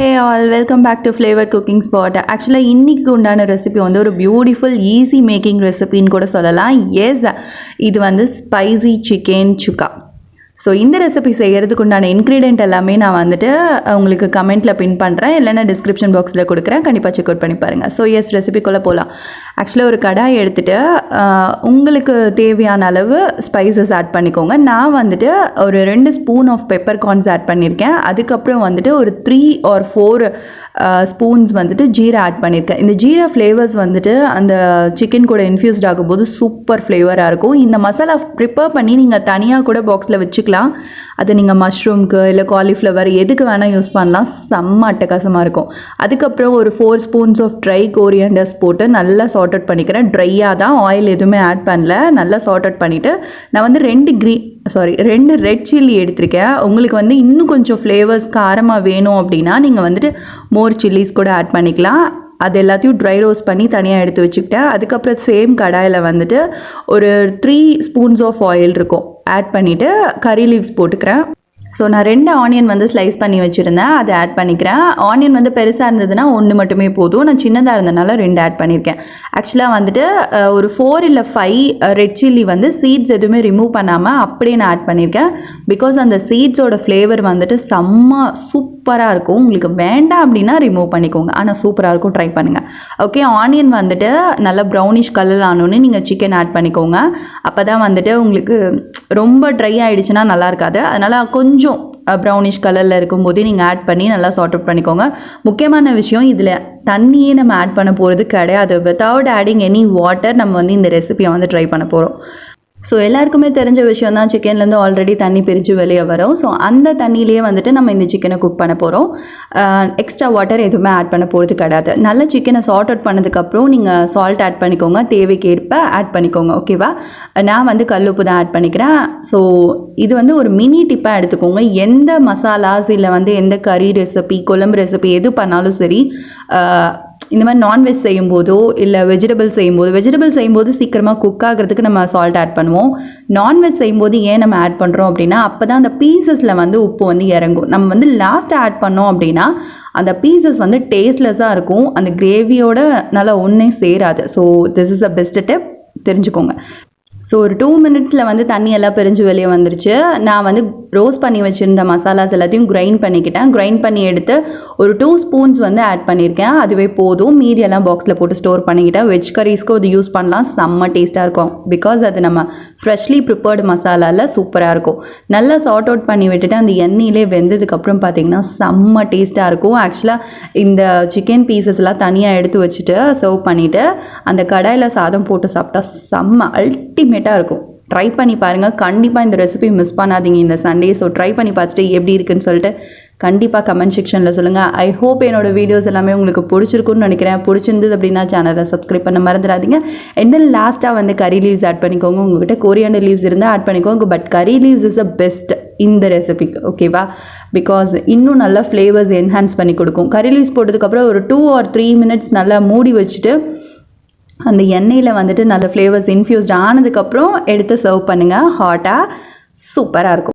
Hey all welcome back to flavour cooking spot ஆக்சுவலாக இன்றைக்கி உண்டான ரெசிபி வந்து ஒரு பியூட்டிஃபுல் ஈஸி மேக்கிங் ரெசிபின்னு கூட சொல்லலாம். எஸ் இது வந்து ஸ்பைசி சிக்கன் சுக்கா ஸோ இந்த ரெசிபி செய்கிறதுக்கு உண்டான இன்க்ரீடியன்ட் எல்லாமே நான் வந்துட்டு உங்களுக்கு கமெண்ட்டில் பின் பண்ணுறேன் இல்லைன்னா டிஸ்கிரிப்ஷன் பாக்ஸில் கொடுக்குறேன். கண்டிப்பாக செக் அவுட் பண்ணி பாருங்கள் ஸோ எஸ் ரெசிபிக்குள்ளே போகலாம் ஆக்சுவலாக ஒரு கடாய் எடுத்துகிட்டு உங்களுக்கு தேவையான அளவு ஸ்பைசஸ் ஆட் பண்ணிக்கோங்க. நான் வந்துட்டு ஒரு ரெண்டு spoon of pepper corns add பண்ணியிருக்கேன். அதுக்கப்புறம் வந்துட்டு ஒரு த்ரீ ஆர் ஃபோர் ஸ்பூன்ஸ் வந்துட்டு ஜீரா ஆட் பண்ணியிருக்கேன். இந்த ஜீரா ஃப்ளேவர்ஸ் வந்துட்டு அந்த சிக்கன் கூட இன்ஃப்யூஸ்ட் ஆகும்போது சூப்பர் ஃப்ளேவராக இருக்கும். இந்த மசாலா ப்ரிப்பேர் பண்ணி நீங்கள் தனியாக கூட பாக்ஸில் வச்சுக்கலாம். அதை நீங்கள் மஷ்ரூம்க்கு இல்லை காலிஃப்ளவர் எதுக்கு வேணால் யூஸ் பண்ணலாம். செம்ம அட்டகாசமாக இருக்கும். அதுக்கப்புறம் ஒரு four spoons of dry corianders போட்டு நல்லா சார்ட் அவுட் பண்ணிக்கிறேன். ட்ரையாக தான் ஆயில் எதுவுமே ஆட் பண்ணல. நல்லா சார்ட் அவுட் பண்ணிவிட்டு நான் வந்து ரெண்டு க்ரீ சாரி ரெண்டு ரெட் சில்லி எடுத்திருக்கேன். உங்களுக்கு வந்து இன்னும் கொஞ்சம் ஃப்ளேவர்ஸ் காரமாக வேணும் அப்படின்னா நீங்கள் வந்துட்டு மோர் சில்லிஸ் கூட ஆட் பண்ணிக்கலாம். அது எல்லாத்தையும் ட்ரை ரோஸ்ட் பண்ணி தனியாக எடுத்து வச்சுக்கிட்டேன். அதுக்கப்புறம் சேம் கடாயில் வந்துட்டு ஒரு த்ரீ ஸ்பூன்ஸ் ஆஃப் ஆயில் இருக்கும். ஆட் பண்ணிவிட்டு கறி லீவ்ஸ் போட்டுக்கிறேன். ஸோ நான் ரெண்டு ஆனியன் வந்து ஸ்லைஸ் பண்ணி வச்சுருந்தேன். அதை ஆட் பண்ணிக்கிறேன். ஆனியன் வந்து பெருசாக இருந்ததுன்னா ஒன்று மட்டுமே போதும். நான் சின்னதாக இருந்தனால ரெண்டு ஆட் பண்ணியிருக்கேன். ஆக்சுவலாக வந்துட்டு ஒரு ஃபோர் இல்லை ஃபைவ் ரெட் சில்லி வந்து சீட்ஸ் எதுவுமே ரிமூவ் பண்ணாமல் அப்படியே நான் ஆட் பண்ணியிருக்கேன். பிகாஸ் அந்த சீட்ஸோட ஃப்ளேவர் வந்துட்டு செம்ம சூப்பராக இருக்கும். உங்களுக்கு வேண்டாம் அப்படின்னா ரிமூவ் பண்ணிக்கோங்க. ஆனால் சூப்பராக இருக்கும். ட்ரை பண்ணுங்கள் ஓகே ஆனியன் வந்துட்டு நல்லா ப்ரௌனிஷ் கலர் ஆனோன்னு நீங்கள் சிக்கன் ஆட் பண்ணிக்கோங்க. அப்போ தான் வந்துட்டு உங்களுக்கு ரொம்ப ட்ரை ஆகிடுச்சுன்னா நல்லா இருக்காது. அதனால் கொஞ்சம் ப்ரௌனிஷ் கலரில் இருக்கும்போதே நீங்கள் ஆட் பண்ணி நல்லா சார்ட் அவுட் பண்ணிக்கோங்க. முக்கியமான விஷயம் இதில் தண்ணியே நம்ம ஆட் பண்ண போகிறது கிடையாது. வித்தவுட் ஆடிங் எனி வாட்டர் நம்ம வந்து இந்த ரெசிபியை வந்து ட்ரை பண்ண போகிறோம் ஸோ எல்லாருக்குமே தெரிஞ்ச விஷயம் தான் சிக்கன்லேருந்து ஆல்ரெடி தண்ணி பிரித்து வெளியே வரும். ஸோ அந்த தண்ணியிலேயே வந்துட்டு நம்ம இந்த சிக்கனை குக் பண்ண போகிறோம் எக்ஸ்ட்ரா வாட்டர் எதுவுமே ஆட் பண்ண போகிறது கிடையாது. நல்ல சிக்கனை சார்ட் அவுட் பண்ணதுக்கப்புறம் நீங்கள் சால்ட் ஆட் பண்ணிக்கோங்க. தேவைக்கேற்ப ஆட் பண்ணிக்கோங்க ஓகேவா நான் வந்து கல்லுப்பு தான் ஆட் பண்ணிக்கிறேன். ஸோ இது வந்து ஒரு மினி டிப்பாக எடுத்துக்கோங்க. எந்த மசாலாஸ் இல்லை வந்து எந்த கறி ரெசிபி குழம்பு ரெசிபி எது பண்ணாலும் சரி இந்த மாதிரி நான்வெஜ் செய்யும்போதோ இல்லை வெஜிடபிள் செய்யும்போது வெஜிடபிள் செய்யும்போது சீக்கிரமாக குக் ஆகிறதுக்கு நம்ம சால்ட் ஆட் பண்ணுவோம். நான்வெஜ் செய்யும்போது ஏன் நம்ம ஆட் பண்ணுறோம் அப்படின்னா அப்போ தான் அந்த பீசஸில் வந்து உப்பு வந்து இறங்கும். நம்ம வந்து லாஸ்ட் ஆட் பண்ணோம் அப்படின்னா அந்த பீசஸ் வந்து டேஸ்ட்லெஸ்ஸாக இருக்கும். அந்த கிரேவியோட நல்லா ஒன்றே சேராது. So this is a best tip தெரிஞ்சுக்கோங்க. ஸோ ஒரு டூ மினிட்ஸில் வந்து தண்ணி எல்லாம் பிரிஞ்சு வெளியே வந்துருச்சு. நான் வந்து ரோஸ்ட் பண்ணி வச்சுருந்த மசாலாஸ் எல்லாத்தையும் கிரைண்ட் பண்ணிக்கிட்டேன். கிரைண்ட் பண்ணி எடுத்து ஒரு டூ ஸ்பூன்ஸ் வந்து ஆட் பண்ணியிருக்கேன். அதுவே போதும். மீதி எல்லாம் பாக்ஸில் போட்டு ஸ்டோர் பண்ணிக்கிட்டேன். வெஜ் கரீஸ்க்கு அது யூஸ் பண்ணலாம். செம்ம டேஸ்ட்டாக இருக்கும். பிகாஸ் அது நம்ம ஃப்ரெஷ்லி ப்ரிப்பேர்டு மசாலாவில் சூப்பராக இருக்கும். நல்லா சார்ட் அவுட் பண்ணி விட்டுட்டு அந்த எண்ணெயிலே வெந்ததுக்கப்புறம் பார்த்தீங்கன்னா செம்ம டேஸ்ட்டாக இருக்கும். ஆக்சுவலாக இந்த சிக்கன் பீசஸ்லாம் தனியாக எடுத்து வச்சுட்டு சர்வ் பண்ணிவிட்டு அந்த கடாயில் சாதம் போட்டு சாப்பிட்டா செம்ம அல்டிமேட்டாக இருக்கும். ட்ரை பண்ணி பாருங்கள் கண்டிப்பாக இந்த ரெசிபி மிஸ் பண்ணாதீங்க இந்த சண்டே ஸோ ட்ரை பண்ணி பார்த்துட்டு எப்படி இருக்குன்னு சொல்லிட்டு கண்டிப்பாக கமெண்ட் செக்ஷனில் சொல்லுங்கள் ஐ ஹோப் என்னோடய வீடியோஸ் எல்லாமே உங்களுக்கு பிடிச்சிருக்குன்னு நினைக்கிறேன். பிடிச்சிருந்தது அப்படின்னா சேனலை சப்ஸ்கிரைப் பண்ண மறந்துடாதீங்க. அண்ட் தென் லாஸ்ட்டாக வந்து கறி லீவ்ஸ் ஆட் பண்ணிக்கோங்க. உங்ககிட்ட கொரியாண்டர் லீவ்ஸ் இருந்தால் ஆட் பண்ணிக்கோங்க. But curry leaves is a best இந்த ரெசிபிக்கு ஓகேவா பிகாஸ் இன்னும் நல்லா ஃப்ளேவர்ஸ் என்ஹான்ஸ் பண்ணி கொடுக்கும். கறி லீவ்ஸ் போட்டதுக்கப்புறம் ஒரு டூ ஆர் த்ரீ மினிட்ஸ் நல்லா மூடி வச்சுட்டு அந்த எண்ணெயில் வந்துட்டு நல்ல ஃப்ளேவர்ஸ் இன்ஃப்யூஸ்ட் ஆனதுக்கப்புறம் எடுத்து சர்வ் பண்ணுங்கள் ஹாட்டாக சூப்பராக இருக்கும்.